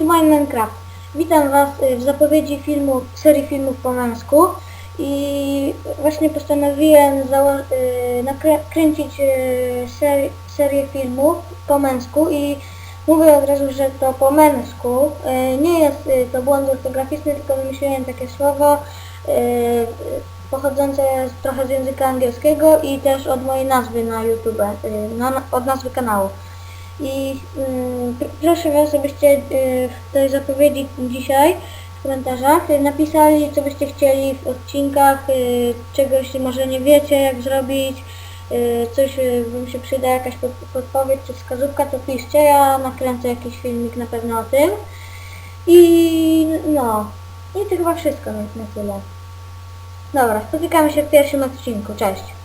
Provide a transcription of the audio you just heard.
Minecraft. Witam Was y, w zapowiedzi filmu, serii filmów po męsku i właśnie postanowiłem y, nakręcić y, seri- serię filmów po męsku i mówię od razu, że to po męsku. Nie jest to błąd ortograficzny, tylko wymyśliłem takie słowo pochodzące trochę z języka angielskiego i też od mojej nazwy na YouTube, od nazwy kanału. I pr- proszę Was, żebyście y, w tej zapowiedzi dzisiaj w komentarzach y, napisali, co byście chcieli w odcinkach, y, czegoś może nie wiecie, jak zrobić, y, coś y, Wam się przyda, jakaś pod, podpowiedź czy wskazówka, to piszcie, ja nakręcę jakiś filmik na pewno o tym. I no, i to chyba wszystko na, na tyle. Dobra, spotykamy się w pierwszym odcinku, cześć!